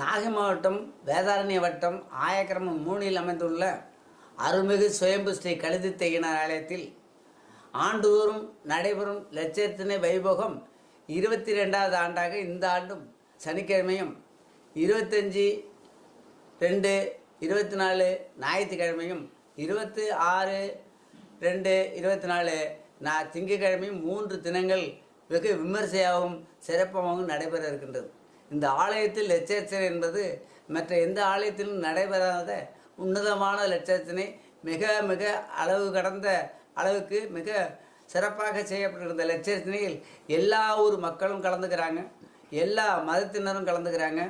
நாகை மாவட்டம் வேதாரண்ய வட்டம் ஆயக்கிரமம் மூணில் அமைந்துள்ள அருள்மிகு சுயம்பு ஸ்ரீ கழுதி தையினார் ஆலயத்தில் ஆண்டுதோறும் நடைபெறும் லட்சத்தினை வைபோகம் இருபத்தி ரெண்டாவது ஆண்டாக இந்த ஆண்டும் சனிக்கிழமையும் இருபத்தஞ்சி ரெண்டு இருபத்தி நாலு ஞாயிற்றுக்கிழமையும் இருபத்தி ஆறு ரெண்டு இருபத்தி நாலு நான் திங்கட்கிழமையும் மூன்று தினங்கள் வெகு விமர்சையாகவும் சிறப்பாகவும் நடைபெற இருக்கின்றது. இந்த ஆலயத்தில் லட்சர்ச்சனை என்பது மற்ற எந்த ஆலயத்திலும் நடைபெறாத உன்னதமான லட்சத்தினை மிக மிக அளவு கடந்த அளவுக்கு மிக சிறப்பாக செய்யப்பட்டிருந்த லட்சத்தினையில் எல்லா ஊர் மக்களும் கலந்துக்கிறாங்க. எல்லா மதத்தினரும் கலந்துக்கிறாங்க.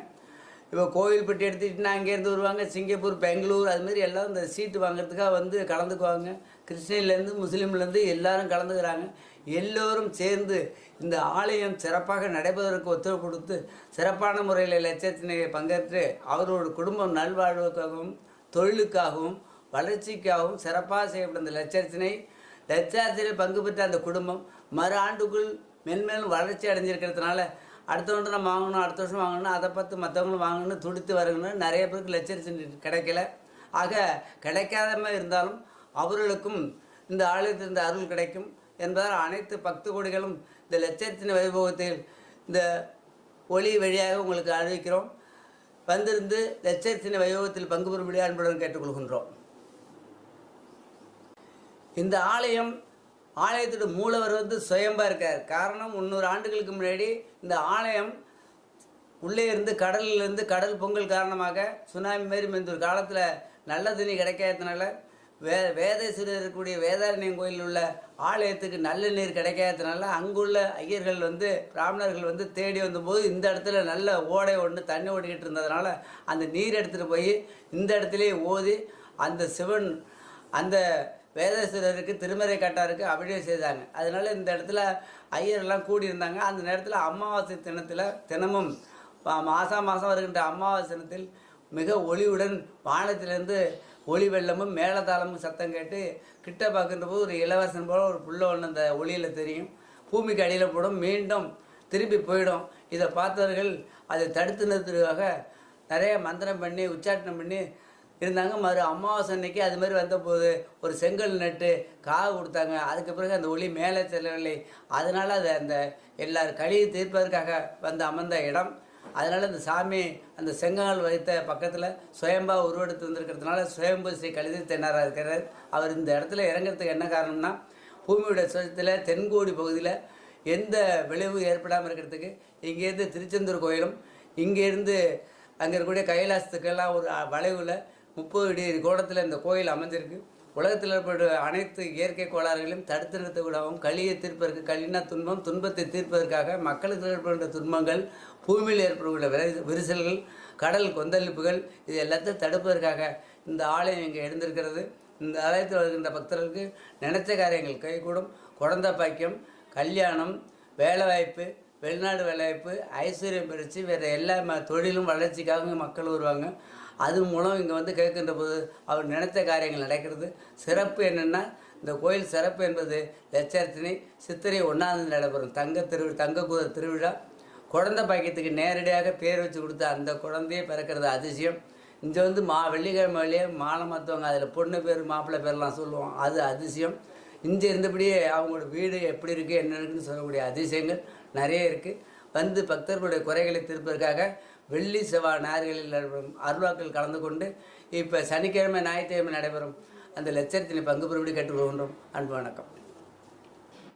இப்போ கோவில்பட்டி எடுத்துக்கிட்டுனா அங்கேருந்து வருவாங்க சிங்கப்பூர் பெங்களூர் அதுமாரி எல்லாம் இந்த சீட்டு வாங்குறதுக்காக வந்து கலந்துக்குவாங்க. கிறிஸ்டின்லேருந்து முஸ்லீம்லேருந்து எல்லாரும் கலந்துக்கிறாங்க. எல்லோரும் சேர்ந்து இந்த ஆலயம் சிறப்பாக நடைபெறுவதற்கு ஒத்துழைப்பு கொடுத்து சிறப்பான முறையில் லட்சத்தினை பங்கேற்று அவரோட குடும்பம் நல்வாழ்வுக்காகவும் தொழிலுக்காகவும் வளர்ச்சிக்காகவும் சிறப்பாக செய்யப்பட்ட இந்த லட்சத்தினை லட்சார்த்தத்தில் பங்கு பெற்ற அந்த குடும்பம் மறு ஆண்டுக்குள் மென்மேலும் வளர்ச்சி அடைஞ்சிருக்கிறதுனால அடுத்த ஒன்று நம்ம வாங்கணும் அடுத்த வருஷம் வாங்கணும் அதை பார்த்து மற்றவங்களும் வாங்கணும் துடித்து வரணும் நிறைய பேருக்கு லட்சரிசி கிடைக்கல. ஆக கிடைக்காதம இருந்தாலும் அவர்களுக்கும் இந்த ஆலயத்தில் இந்த அருள் கிடைக்கும் என்பதால் அனைத்து பக்த கோடிகளும் இந்த லட்சத்தின் வைபவத்தில் இந்த ஒளி வழியாக உங்களுக்கு அறிவிக்கிறோம். வந்திருந்து லட்சத்தின் வைபவத்தில் பங்கு பெறும்படி அன்புடன் கேட்டுக்கொள்கின்றோம். இந்த ஆலயம் ஆலயத்தோட மூலவர் வந்து சுயம்பாக இருக்கார். காரணம் முந்நூறு ஆண்டுகளுக்கு முன்னாடி இந்த ஆலயம் உள்ளே இருந்து கடல்ல இருந்து கடல் பொங்கல் காரணமாக சுனாமி மாரி இந்த ஒரு காலத்தில் நல்ல தண்ணி கிடைக்காததுனால வே வேதேஸ்வரர் இருக்கக்கூடிய வேதாரண்யம் கோயிலில் உள்ள ஆலயத்துக்கு நல்ல நீர் கிடைக்காததுனால அங்குள்ள ஐயர்கள் வந்து பிராமணர்கள் வந்து தேடி வந்தபோது இந்த இடத்துல நல்ல ஓடை ஒன்று தண்ணி ஓடிக்கிட்டு இருந்ததுனால அந்த நீர் எடுத்துகிட்டு போய் இந்த இடத்துலையே ஓதி அந்த சிவன் அந்த வேதேஸ்வரருக்கு திருமறை கட்டாருக்கு அபிஷேகம் செய்தாங்க. அதனால இந்த இடத்துல ஐயரெல்லாம் கூடியிருந்தாங்க. அந்த நேரத்தில் அமாவாசை தினத்தில் தினமும் மாதம் மாதம் வருகின்ற அமாவாசை தினத்தில் மிக ஒளிவுடன் வானத்திலிருந்து ஒளி வெள்ளமும் மேளதாளமும் சத்தம் கேட்டு கிட்ட பார்க்கின்ற போது ஒரு இளவரசன் போல் ஒரு புள்ள ஒன்று அந்த ஒளியில் தெரியும். பூமிக்கு அடியில் போடும். மீண்டும் திரும்பி போயிடும். இதை பார்த்தவர்கள் அதை தடுத்து நிறுத்துவதற்காக நிறைய மந்திரம் பண்ணி உச்சாட்டனம் பண்ணி இருந்தாங்க. மறு அமாவாசை அன்னைக்கு அது மாதிரி வந்தபோது ஒரு செங்கல் நட்டு காவு கொடுத்தாங்க. அதுக்கு பிறகு அந்த ஒளி மேலே செல்லவில்லை. அதனால் அது அந்த எல்லார் கழியை தீர்ப்பதற்காக வந்து அமர்ந்த இடம். அதனால் அந்த சாமி அந்த செங்கால் வைத்த பக்கத்தில் சுயம்பா உருவெடுத்து வந்திருக்கிறதுனால சுயம்பு ஸ்ரீ கழுதி தென்னாராக இருக்கிறார். அவர் இந்த இடத்துல இறங்குறதுக்கு என்ன காரணம்னா பூமியோட சுழத்தில் தென்கோடி பகுதியில் எந்த விளைவு ஏற்படாமல் இருக்கிறதுக்கு இங்கேருந்து திருச்செந்தூர் கோயிலும் இங்கேருந்து அங்கே இருக்கக்கூடிய கைலாசத்துக்கெல்லாம் ஒரு வளைவில் முப்பது அடி கோணத்தில் இந்த கோயில் அமைஞ்சிருக்கு. உலகத்தில் ஏற்பட்ட அனைத்து இயற்கை கோளாறுகளையும் தடுத்து விடவும் களியை தீர்ப்பதற்கு களினா துன்பம் துன்பத்தை தீர்ப்பதற்காக மக்களுக்கு ஏற்படுகின்ற துன்பங்கள் பூமியில் ஏற்படுகின்ற விரை- விரிசல்கள் கடல் கொந்தளிப்புகள் இது எல்லாத்தையும் தடுப்பதற்காக இந்த ஆலயம் இங்கே எழுந்திருக்கிறது. இந்த ஆலயத்தில் வருகின்ற பக்தர்களுக்கு நினைத்த காரியங்கள் கைகூடும். குழந்தை பாக்கியம் கல்யாணம் வேலைவாய்ப்பு வெளிநாடு வேலைவாய்ப்பு ஐஸ்வர்யம் பெருச்சு வேறு எல்லா ம- தொழிலும் வளர்ச்சிக்காக மக்கள் வருவாங்க. அது மூலம் இங்கே வந்து கேட்கின்ற போது அவர் நினைத்த காரியங்கள் நடக்கிறது. சிறப்பு என்னென்னா இந்த கோயில் சிறப்பு என்பது லட்சத்தினை சித்திரை ஒன்றாவது நடைபெறும். தங்க திரு தங்க குதிரை திருவிழா. குழந்தை பாக்கியத்துக்கு நேரடியாக பேர் வச்சு கொடுத்த அந்த குழந்தையே பிறக்கிறது அதிசயம். இங்கே வந்து மா வெள்ளிக்கிழமை வழியே மாலை மற்றவங்க அதில் பொண்ணு பேர் மாப்பிள்ளை பேர்லாம் சொல்லுவோம் அது அதிசயம். இங்கே இருந்தபடியே அவங்களோட வீடு எப்படி இருக்குது என்ன இருக்குன்னு சொல்லக்கூடிய அதிசயங்கள் நிறைய இருக்குது வந்து பக்தர்களுடைய குறைகளை தீர்ப்பதற்காக வெள்ளி செவ்வாய் நார்களில் நடைபெறும் அருள்வாக்கள் கலந்து கொண்டு இப்போ சனிக்கிழமை ஞாயிற்றுக்கிழமை நடைபெறும். அந்த லட்சத்தினை பங்கு பெறும்படி கேட்டுக்கொள்கின்றோம். அன்பு வணக்கம்.